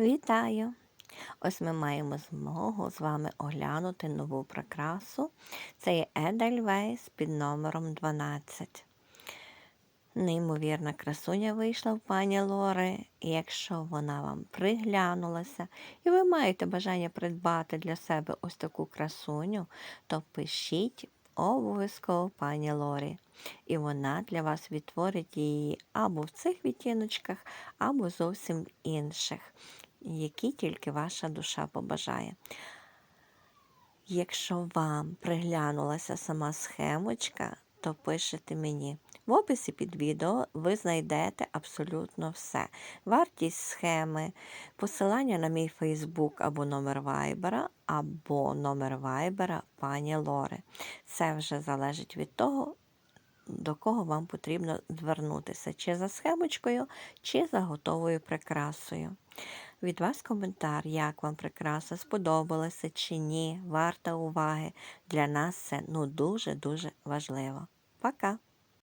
Вітаю! Ось ми маємо змогу з вами оглянути нову прикрасу. Це є Edelweiss під номером 12. Неймовірна красуня вийшла в пані Лори, і якщо вона вам приглянулася, і ви маєте бажання придбати для себе ось таку красуню, то пишіть обов'язково пані Лорі. І вона для вас відтворить її або в цих відтіночках, або зовсім інших які тільки ваша душа побажає. Якщо вам приглянулася сама схемочка, то пишете мені. В описі під відео ви знайдете абсолютно все. Вартість схеми, посилання на мій Фейсбук або номер Вайбера, або номер Вайбера пані Лори. Це вже залежить від того, до кого вам потрібно звернутися, чи за схемочкою, чи за готовою прикрасою. Від вас коментар, як вам прикраса, сподобалася чи ні, варта уваги. Для нас це ну дуже-дуже важливо. Пока!